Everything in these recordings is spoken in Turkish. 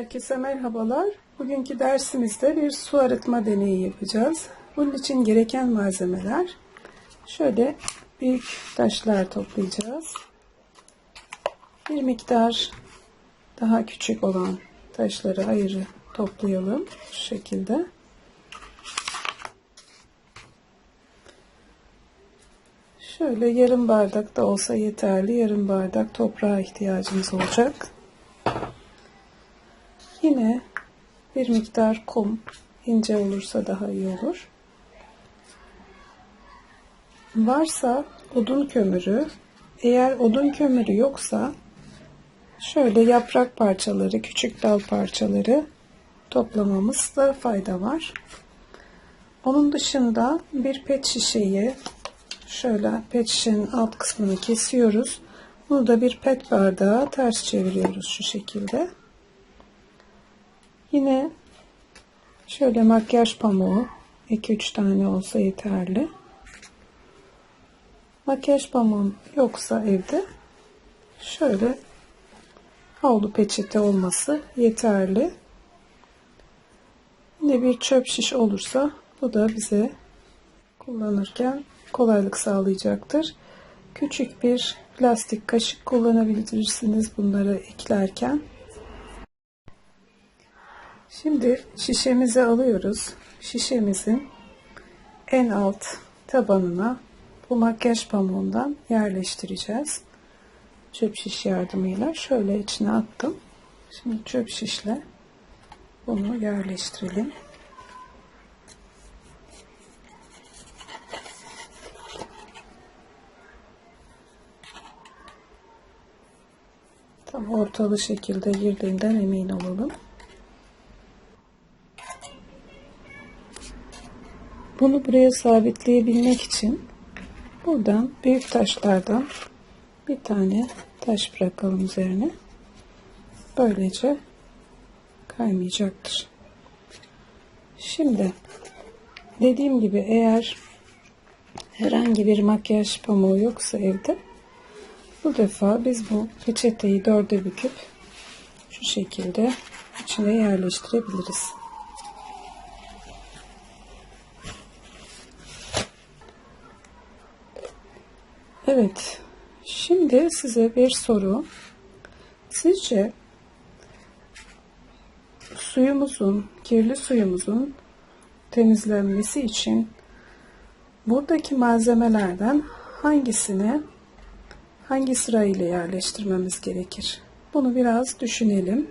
Herkese merhabalar. Bugünkü dersimizde bir su arıtma deneyi yapacağız. Bunun için gereken malzemeler şöyle büyük taşlar toplayacağız. Bir miktar daha küçük olan taşları ayrı toplayalım şu şekilde. Şöyle yarım bardak da olsa yeterli. Yarım bardak toprağa ihtiyacımız olacak. Yine bir miktar kum ince olursa daha iyi olur. Varsa odun kömürü, eğer odun kömürü yoksa şöyle yaprak parçaları, küçük dal parçaları toplamamızda fayda var. Onun dışında bir pet şişeyi şöyle pet şişenin alt kısmını kesiyoruz. Bunu da bir pet bardağa ters çeviriyoruz şu şekilde. Yine şöyle makyaj pamuğu 2-3 tane olsa yeterli. Makyaj pamuğum yoksa evde şöyle havlu peçete olması yeterli. Yine bir çöp şiş olursa bu da bize kullanırken kolaylık sağlayacaktır. Küçük bir plastik kaşık kullanabilirsiniz bunları eklerken. Şimdi şişemizi alıyoruz. Şişemizin en alt tabanına bu makyaj pamuğundan yerleştireceğiz. Çöp şiş yardımıyla şöyle içine attım. Şimdi çöp şişle bunu yerleştirelim. Tam ortalı şekilde girdiğinden emin olalım. Bunu buraya sabitleyebilmek için buradan büyük taşlardan bir tane taş bırakalım üzerine. Böylece kaymayacaktır. Şimdi dediğim gibi eğer herhangi bir makyaj pamuğu yoksa evde bu defa biz bu peçeteyi dörde büküp şu şekilde içine yerleştirebiliriz. Evet. Şimdi size bir soru. Sizce suyumuzun, kirli suyumuzun temizlenmesi için buradaki malzemelerden hangisini hangi sırayla yerleştirmemiz gerekir? Bunu biraz düşünelim.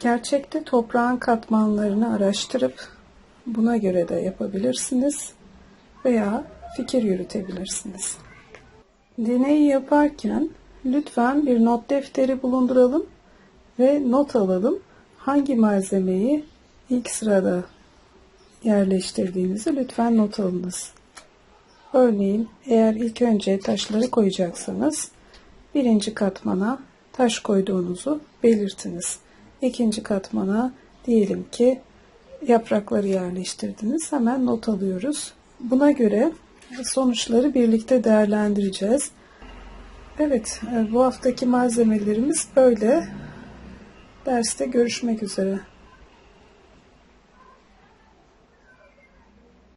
Gerçekte toprağın katmanlarını araştırıp buna göre de yapabilirsiniz veya fikir yürütebilirsiniz. Deneyi yaparken lütfen bir not defteri bulunduralım ve not alalım. Hangi malzemeyi ilk sırada yerleştirdiğinizi lütfen not alınız. Örneğin eğer ilk önce taşları koyacaksanız birinci katmana taş koyduğunuzu belirtiniz. İkinci katmana diyelim ki yaprakları yerleştirdiniz. Hemen not alıyoruz. Buna göre sonuçları birlikte değerlendireceğiz. Evet, bu haftaki malzemelerimiz böyle. Derste görüşmek üzere.